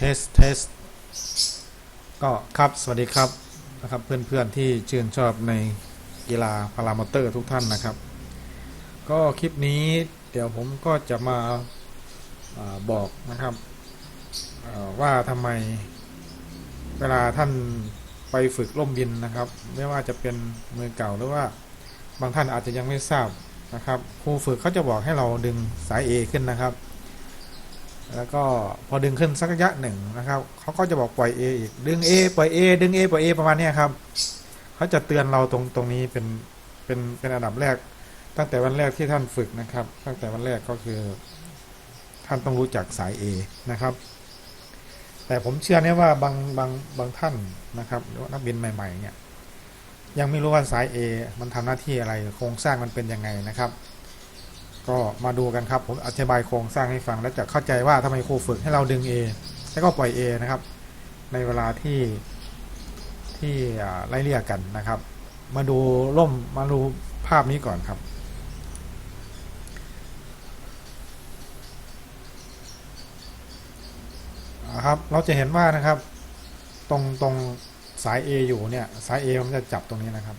เทสเทสก็ครับสวัสดีครับนะครับ เพื่อนๆที่ชื่นชอบในกีฬาพารามอเตอร์ทุกท่านนะครับ ก็คลิปนี้เดี๋ยวผมก็จะมาอาบอกนะครับว่าทำไมเวลาท่านไปฝึกล่มบินนะครับ ไม่ว่าจะเป็นมือเก่าหรือว่าบางท่านอาจจะยังไม่ทราบนะครับครูฝึกเขาจะบอกให้เราดึงสาย A ขึ้นนะครับ แล้วก็พอดึงขึ้นสักระยะหนึ่งนะครับเขาก็จะบอกปล่อย A อีกดึง A ปล่อย A ดึง A ปล่อย A ประมาณนี้ครับเขาจะเตือนเราตรงตรงนี้เป็นเป็นเป็นอันดับแรก ตั้งแต่วันแรกที่ท่านฝึกนะครับ ตั้งแต่วันแรกก็คือ ท่านต้องรู้จักสาย A นะครับ แต่ผมเชื่อเนี่ยว่าบางบางบางท่านนะครับหรือนักบินใหม่ๆเนี่ยยังไม่รู้ว่าสาย A มันทำหน้าที่อะไรโครงสร้างมันเป็นยังไงนะครับ ก็มาดูกันครับ ผมอธิบายโครงสร้างให้ฟัง แล้วจะเข้าใจว่าทำไมครูฝึกให้เราดึง A แล้วก็ปล่อย A นะครับ ในเวลาที่ที่ไล่เลี่ยกันนะครับ มาดูร่มมาดูภาพนี้ก่อนครับครับเราจะเห็นว่านะครับ ตรงตรงสาย A อยู่เนี่ย สาย A มันจะจับตรงนี้นะครับ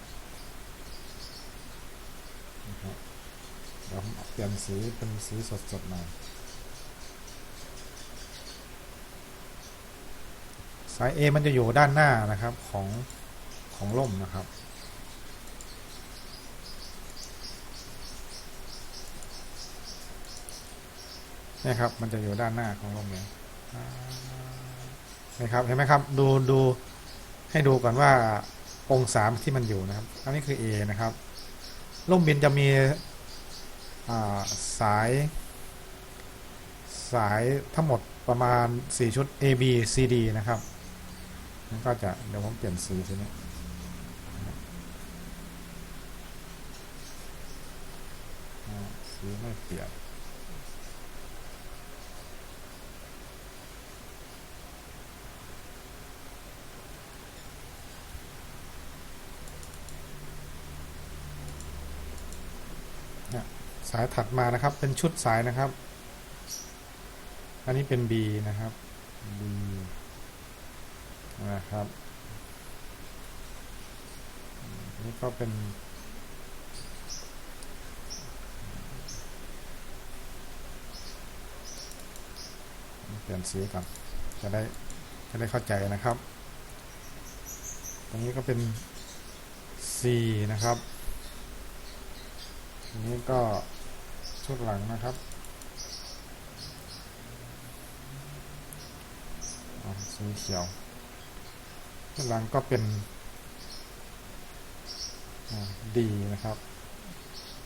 เดี๋ยวผมเปลี่ยนสีเป็นสีสดๆหน่อยสาย A มันจะอยู่ด้านหน้านะครับของของล่มนะครับ นี่ครับมันจะอยู่ด้านหน้าของล่มเนี่ยนะครับเห็นไหมครับดูดูให้ดูก่อนว่าองศาที่มันอยู่นะครับ อันนี้คือ A นะครับล่มบินจะมี สายสายทั้งหมดประมาณ 4 ชุด A B C D นะครับนั่นก็จะเดี๋ยวผมเปลี่ยนสีทีนี้สีไม่เปลี่ยน สายถัดมานะครับ เป็นชุดสายนะครับ อันนี้เป็น B นะครับ B นะครับนนี่ก็เป็นเปลี่ยนสีก่อนจะได้จะได้เข้าใจนะครับ ตรงนี้ก็เป็น C นะครับ อันนี้ก็ ชุดหลังนะครับสีเขียวชุดหลังก็เป็นดีนะครับ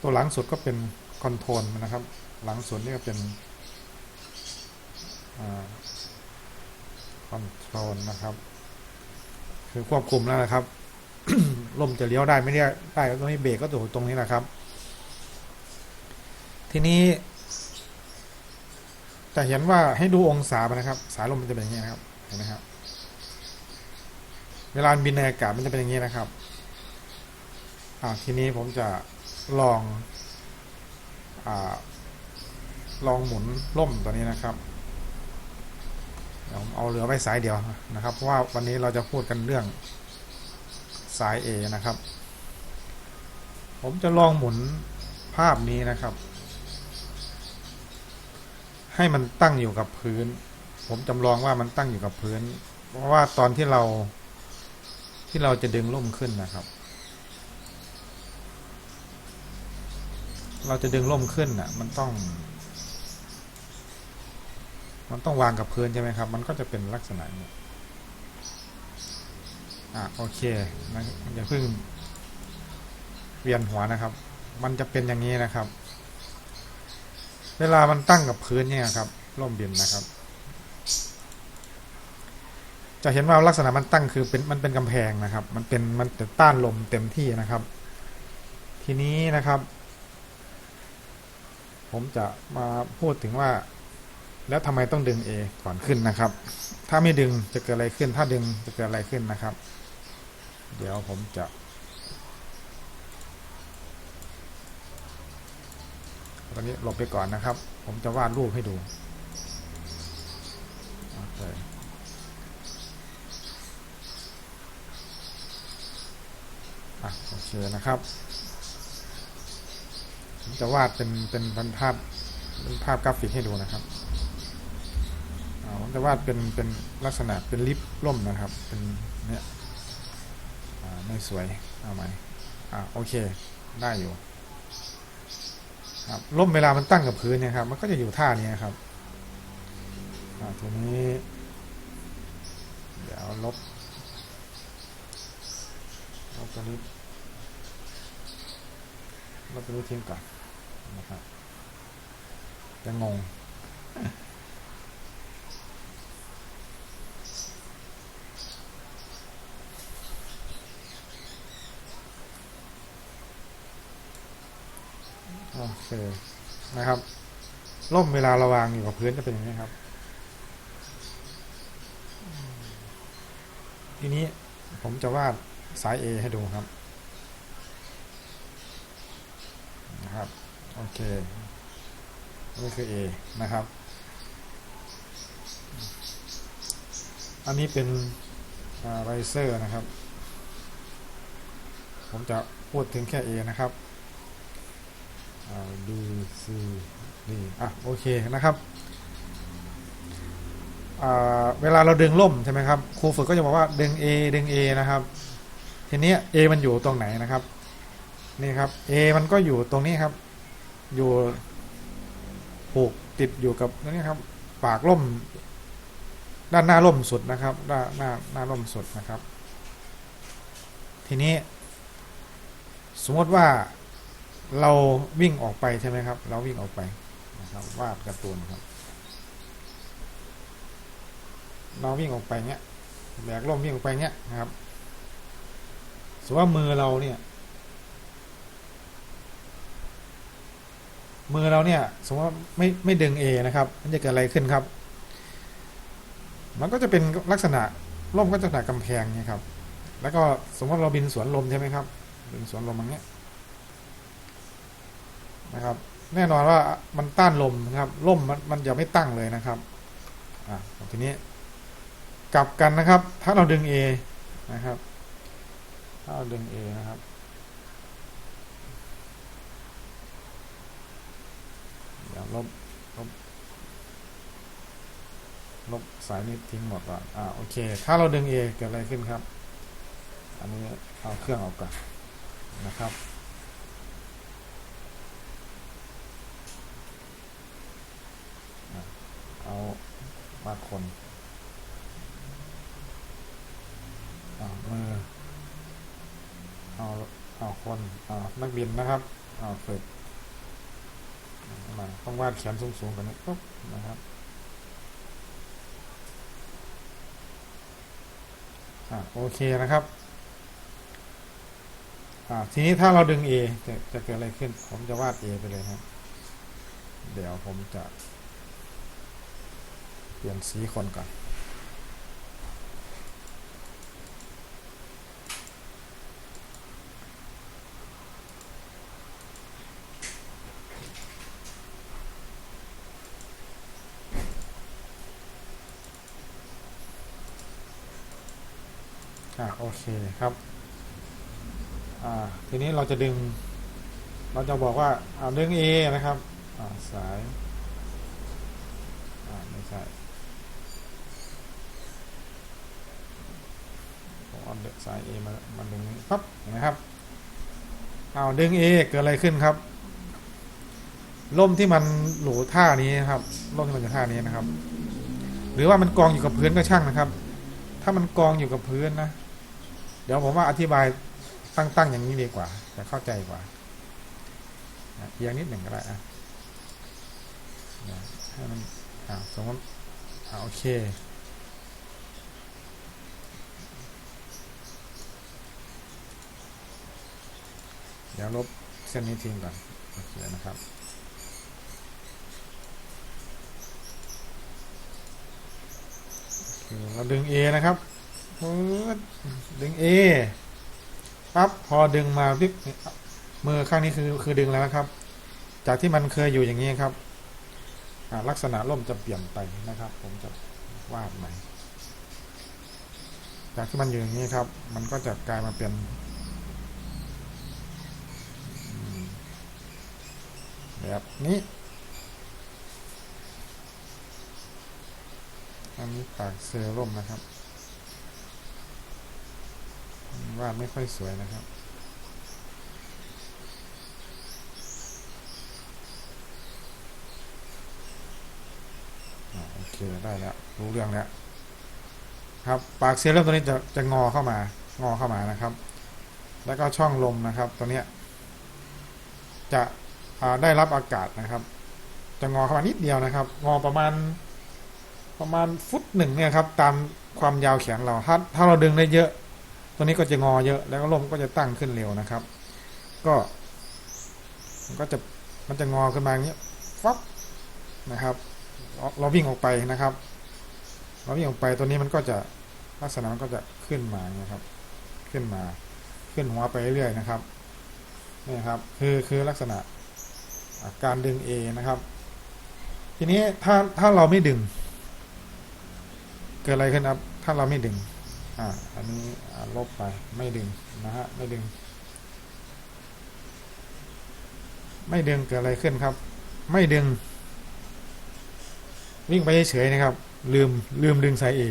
ตัวหลังสุดก็เป็นคอนโทรลนะครับ หลังสุดนี่ก็เป็นคอนโทรลนะครับ คือควบคุมแล้วนะครับลมจะเลี้ยวได้ไม่ได้ได้ก็ตรงนี้เบรกก็ถูกตรงนี้นะครับ ทีนี้จะเห็นว่าให้ดูองศานะครับ สายลมมันจะเป็นอย่างนี้นะครับ เห็นไหมครับ เวลาบินในอากาศมันจะเป็นอย่างนี้นะครับอ่าทีนี้ผมจะลองอ่าลองหมุนล่มตัวนี้นะครับเดี๋ยวผมเอาเหลือไว้สายเดียวนะครับ เพราะว่าวันนี้เราจะพูดกันเรื่องสาย A นะครับ ผมจะลองหมุนภาพนี้นะครับ ให้มันตั้งอยู่กับพื้น ผมจำลองว่ามันตั้งอยู่กับพื้น เพราะว่าตอนที่เราที่เราจะดึงล่มขึ้นนะครับ เราจะดึงล่มขึ้นน่ะ มันต้อง มันต้องวางกับพื้นใช่ไหมครับ มันก็จะเป็นลักษณะนี้อะโอเคนะอย่าเพิ่งเวียนหัวนะครับ มันจะเป็นอย่างนี้นะครับ เวลามันตั้งกับพื้นเนี่ยครับร่มบินนะครับ จะเห็นว่าลักษณะมันตั้งคือเป็นมันเป็นกำแพงนะครับ มันเป็นมันต้านลมเต็มที่นะครับ ทีนี้นะครับ ผมจะมาพูดถึงว่า แล้วทำไมต้องดึง A ก่อนขึ้นนะครับ ถ้าไม่ดึงจะเกิดอะไรขึ้น ถ้าดึงจะเกิดอะไรขึ้นนะครับ เดี๋ยวผมจะ ตอนนี้หลบไปก่อนนะครับ ผมจะวาดรูปให้ดูโอเคอะโอเคนะครับ ผมจะวาดเป็นเป็นบรนภาพเป็นภาพกราฟิกให้ดูนะครับผมจะวาดเป็นเป็นลักษณะเป็นลิฟต์ล่มนะครับ เป็นเนี้ยอ่าไม่สวย เอาไหมอ่าโอเค ได้อยู่ ครับล้มเวลามันตั้งกับพื้นเนี่ยครับ มันก็จะอยู่ท่านี้ครับอ่าทีนี้ เดี๋ยวลบลบตัวนี้ลบตัวนี้ทิ้งก่อนนะครับจะงง โอเคนะครับร่มเวลาเราวางอยู่กับพื้นจะเป็นอย่างนี้ครับ ทีนี้ผมจะวาดสาย A ให้ดูครับนะครับโอเคนี่คือ A นะครับ อันนี้เป็นไรเซอร์นะครับ ผมจะพูดถึงแค่ A นะครับ B C D อะโอเคนะครับเวลาเราดึงล่มใช่ไหมครับครูฝึกก็จะบอกว่าดึง A ดึง A นะครับ ทีนี้ A มันอยู่ตรงไหนนะครับนี่ครับ A มันก็อยู่ตรงนี้ครับ อยู่ผูกติดอยู่กับนี่ครับ ปากล่ม ด้านหน้าล่มสุดนะครับ ด้านหน้าหน้าล่มสุดนะครับ ทีนี้ สมมติว่า เราวิ่งออกไปใช่ไหมครับ เราวิ่งออกไปนะครับวาดการ์ตูนครับ เราวิ่งออกไปเนี้ยแบกล่มวิ่งออกไปเนี้ยนะครับสมมติว่ามือเราเนี่ย มือเราเนี่ย สมมติว่าไม่ไม่ดึง A นะครับ มันจะเกิดอะไรขึ้นครับ มันก็จะเป็นลักษณะล่มก็จะลักษณะกำแพงเนี่ยครับ แล้วก็สมมติเราบินสวนลมใช่ไหมครับบินสวนลมอย่างเงี้ย นะครับ แน่นอนว่ามันต้านลมนะครับล่มมันมันจะไม่ตั้งเลยนะครับอ่าทีนี้ กลับกันนะครับ ถ้าเราดึง A นะครับ ถ้าเราดึง A นะครับเดี๋ยวลบลบลบสายนี้ทิ้งหมดก่อนอ่าโอเค ถ้าเราดึง A เกิดอะไรขึ้นครับ อันนี้เอาเครื่องออกก่อนนะครับ เอา มาคนเอามือเอาเอาคนเอานักบินนะครับเอาฝึกมาต้องวาดแขนสูงๆกันนี้ปุ๊บนะครับอ่าโอเคนะครับอ่าทีนี้ถ้าเราดึง A จะจะเกิดอะไรขึ้น ผมจะวาด A ไปเลยครับ เดี๋ยวผมจะ ปลี่ยนสีคนก่อนอ่าโอเคครับ อ่า ทีนี้เราจะดึง เราจะบอกว่าเอาดึง A นะครับ อ่า สาย อ่า ไม่ใช่ผม เอาเดสาย A มามาดึงนี้ปั๊บนไหมครับเอาดึง A เกิดอะไรขึ้นครับล่มที่มันหลูท่านี้นะครับล่มที่มันอยู่ท่านี้นะครับ หรือว่ามันกองอยู่กับพื้นก็ช่างนะครับ ถ้ามันกองอยู่กับพื้นนะ เดี๋ยวผมว่าอธิบายตั้งๆอย่างนี้ดีกว่าจะเข้าใจกว่าเอียงนิดหนึ่งก็ได้อะนะให้มันอ่าสมมติอ่าโอเค เดี๋ยวลบเส้นนี้ทิ้งก่อนโอเคนะครับโอเคเราดึง A นะครับดึง A ปั๊บพอดึงมาปิ๊บมือข้างนี้คือคือดึงแล้วนะครับ จากที่มันเคยอยู่อย่างนี้ครับลักษณะร่มจะเปลี่ยนไปนะครับ ผมจะวาดใหม่จากที่มันอยู่อย่างนี้ครับ มันก็จะกลายมาเป็น แบบนี้อันนี้ปากเซลล์ล่มนะครับ ว่าไม่ค่อยสวยนะครับ โอเค ได้แล้ว รู้เรื่องแล้ว ครับ ปากเซลล์ตัวนี้จะจะงอเข้ามา งอเข้ามานะครับ แล้วก็ช่องลมนะครับ ตัวเนี้ยจะ ได้รับอากาศนะครับ จะงอเข้ามานิดเดียวนะครับ งอประมาณประมาณฟุตหนึ่งเนี่ยครับ ตามความยาวแขนเราถ้าถ้าเราดึงได้เยอะ ตัวนี้ก็จะงอเยอะ แล้วก็ลมก็จะตั้งขึ้นเร็วนะครับ ก็มันก็จะมันจะงอขึ้นมาอย่างนี้ฟับนะครับ เราวิ่งออกไปนะครับ เราวิ่งออกไปตัวนี้มันก็จะลักษณะมันก็จะขึ้นมานี้ครับ ขึ้นมา ขึ้นหัวไปเรื่อยๆนะครับนี่ครับ คือคือลักษณะ การดึง A นะครับ ทีนี้ถ้าถ้าเราไม่ดึง เกิดอะไรขึ้นครับ ถ้าเราไม่ดึง อ่า อันนี้ลบไปไม่ดึงนะฮะไม่ดึง ไม่ดึงเกิดอะไรขึ้นครับ ไม่ดึง วิ่งไปเฉยๆนะครับ ลืมลืมดึงสายเอ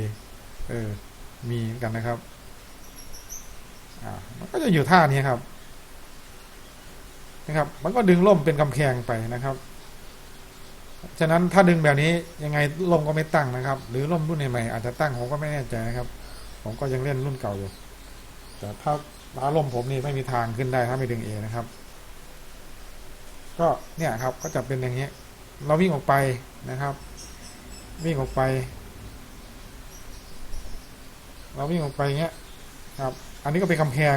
เออมีกันนะครับ อ่ามันก็จะอยู่ท่านี้ครับ นะครับ มันก็ดึงล่มเป็นกำแพงไปนะครับ ฉะนั้นถ้าดึงแบบนี้ยังไงล่มก็ไม่ตั้งนะครับ หรือล่มรุ่นใหม่อาจจะตั้งผมก็ไม่แน่ใจนะครับ ผมก็ยังเล่นรุ่นเก่าอยู่ แต่ถ้าล้าล่มผมนี่ไม่มีทางขึ้นได้ถ้าไม่ดึงเอนะครับ ก็เนี่ยครับก็จะเป็นอย่างนี้ เราวิ่งออกไปนะครับ วิ่งออกไป เราวิ่งออกไปเงี้ยครับ อันนี้ก็เป็นกำแพง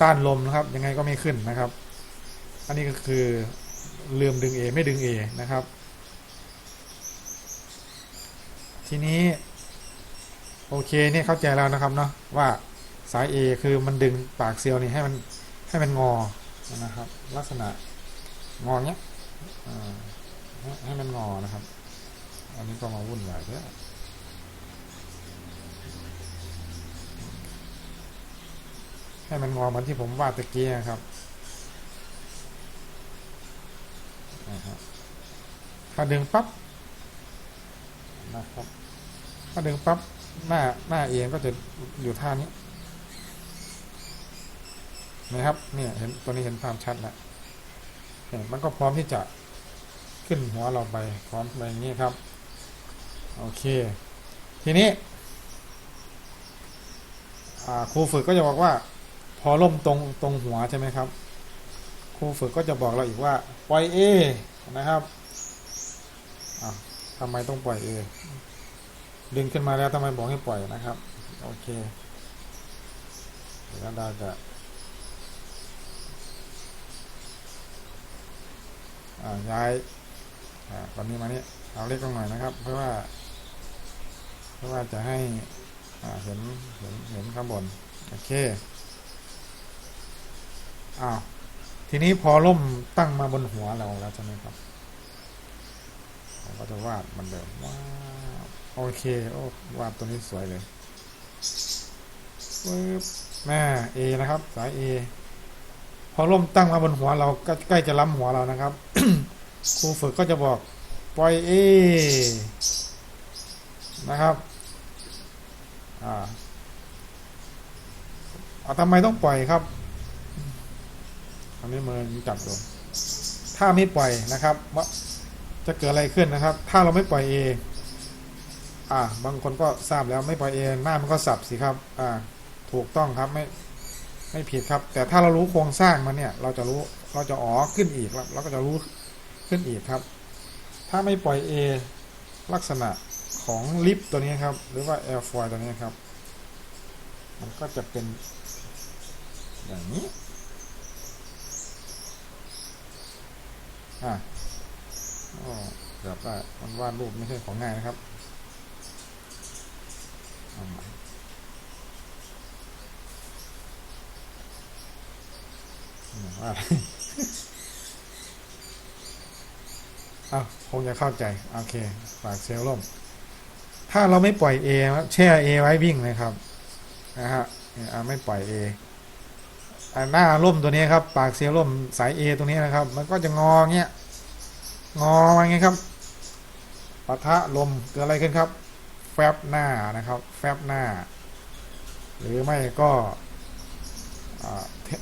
ต้านลมนะครับ ยังไงก็ไม่ขึ้นนะครับ อันนี้ก็คือลืมดึง A ไม่ดึง A นะครับ ทีนี้ โอเคเนี่ยเข้าใจแล้วนะครับเนาะว่าสาย A คือมันดึงปากเซลล์นี่ให้มันให้มันงอนะครับ ลักษณะงอเนี้ยให้ให้มันงอนะครับ อันนี้ก็มาวุ่นวายเยอะให้มันงอเหมือนที่ผมวาดตะกี้นะครับ นะครับถ้าดึงปั๊บนะครับถ้าดึงปั๊บหน้าหน้าเองก็จะอยู่ท่านี้นะครับ เนี่ยเห็นตัวนี้เห็นความชัดแล้วเนี่ยมันก็พร้อมที่จะขึ้นหัวเราไปพร้อมไปอย่างนี้ครับ โอเค ทีนี้อ่าครูฝึกก็จะบอกว่า พอล่มตรงตรงหัวใช่ไหมครับค รูฝึกก็จะบอกเราอีกว่าปล่อยเอนะครับอ่าทำไมต้องปล่อยเอดึงขึ้นมาแล้วทำไมบอกให้ปล่อยนะครับ โอเคเดี๋ยวดาจะย้ายอ่าตอนนี้มานี่เอาเล็กลงหน่อยนะครับ เพราะว่า เพราะว่าจะให้เห็นเห็นเห็นข้างบน โอเคอ้าว ทีนี้พอล่มตั้งมาบนหัวเราแล้วใช่ไหมครับผมก็จะวาดมันเดิมว้าโอเคโอ้วาดตัวนี้สวยเลยปึ๊บแม่เอนะครับ สายเอพอล่มตั้งมาบนหัวเราก็ใกล้จะล้ำหัวเรานะครับครูฝึกก็จะบอกปล่อยเอนะครับอ่าทำไมต้องปล่อยครับ อันนี้มือจับดูถ้าไม่ปล่อยนะครับว่าจะเกิดอะไรขึ้นนะครับ ถ้าเราไม่ปล่อยเออ่า บางคนก็ทราบแล้วไม่ปล่อยเอหน้ามันก็สับสิครับ อ่า ถูกต้องครับไม่ไม่ผิดครับ แต่ถ้าเรารู้โครงสร้างมันเนี่ย เราจะรู้เราจะอ๋อขึ้นอีกแล้วเราก็จะรู้ขึ้นอีกครับ ถ้าไม่ปล่อย A ลักษณะของลิฟต์ตัวนี้ครับ หรือว่าแอร์ฟอยตัวนี้ครับ มันก็จะเป็นอย่างนี้ อะอ๋อแบบว่ามันวาดรูปไม่ใช่ของง่ายนะครับเอาใหม่วาดอ้าวคงจะเข้าใจ โอเค ฝากเซลล์ล่ม ถ้าเราไม่ปล่อย A แช่ A ไว้วิ่งเลยครับ นะฮะเอะไม่ปล่อย A อ่า หน้าร่มตัวนี้ครับปากเสียร่มสาย A ตรงนี้นะครับ มันก็จะงอเงี้ยงอมาไงครับปะทะลมเกิดอะไรขึ้นครับ แฟบหน้านะครับ แฟบหน้า หรือไม่ก็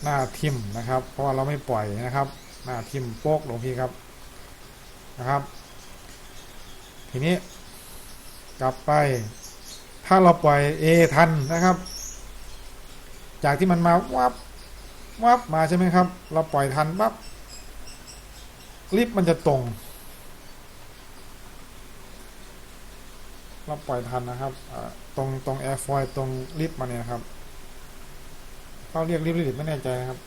หน้าทิมนะครับ เพราะว่าเราไม่ปล่อยนะครับ หน้าทิมโป๊กลงพี่ครับนะครับ ทีนี้กลับไปถ้าเราปล่อย A ทันนะครับ จากที่มันมาวับ วับมาใช่ไหมครับ เราปล่อยทันปั๊บลิฟต์มันจะตรง เราปล่อยทันนะครับตรงตรงแอร์ฟอยตรงลิฟต์มาเนี่ยครับเขาเรียกลิฟต์ลิฟต์ไม่แน่ใจนะครับ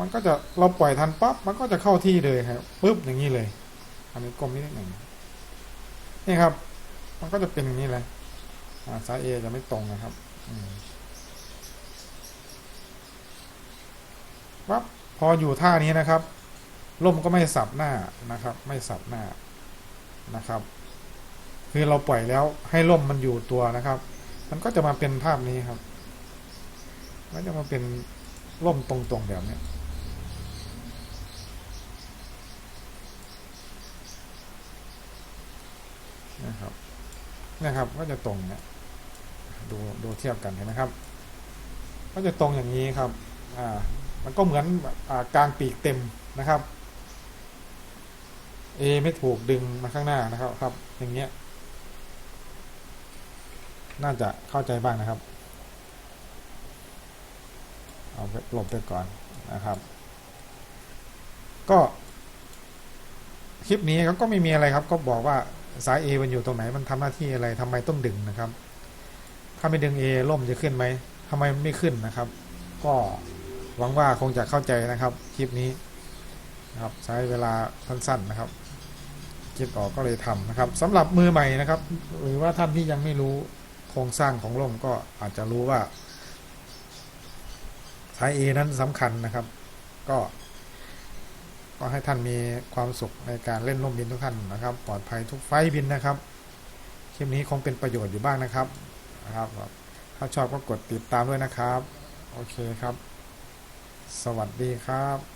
มันก็จะเราปล่อยทันปั๊บมันก็จะเข้าที่เลยครับปุ๊บอย่างนี้เลยอันนี้กลมนิดหนึ่งนี่ครับ มันก็จะเป็นอย่างนี้เลยอ่าสายเอจะไม่ตรงนะครับ อืม ปั๊บพออยู่ท่านี้นะครับล่มก็ไม่สับหน้านะครับ ไม่สับหน้านะครับ คือเราปล่อยแล้วให้ล่มมันอยู่ตัวนะครับ มันก็จะมาเป็นภาพนี้ครับมันจะมาเป็นล่มตรงๆแบบนี้นะครับนะครับ ก็จะตรงเนี่ยดูดูเทียบกันเห็นไหมครับ ก็จะตรงอย่างนี้ครับ อ่า มันก็เหมือนอกลางปีกเต็มนะครับ A ไม่ถูกดึงมาข้างหน้านะครับครับ อย่างเงี้ย น่าจะเข้าใจบ้างนะครับ เอาไปหลบไปก่อนนะครับ ก็คลิปนี้เขาก็ไม่มีอะไรครับ ก็บอกว่าสาย A มันอยู่ตรงไหนมันทำหน้าที่อะไรทำไมต้องดึงนะครับ ถ้าไม่ดึง A ล่มจะขึ้นไหมทำไมไม่ขึ้นนะครับ ก็ หวังว่าคงจะเข้าใจนะครับคลิปนี้นะครับใช้เวลาสั้นๆนะครับคิดออกก็เลยทำนะครับสำหรับมือใหม่นะครับ หรือว่าท่านที่ยังไม่รู้โครงสร้างของล่มก็อาจจะรู้ว่าสาย A นั้นสำคัญนะครับ ก็ ก็ให้ท่านมีความสุขในการเล่นร่มบินทุกท่านนะครับ ปลอดภัยทุกไฟบินนะครับคลิปนี้คงเป็นประโยชน์อยู่บ้างนะครับนะครับ ถ้าชอบก็กดติดตามด้วยนะครับ โอเคครับ สวัสดีครับ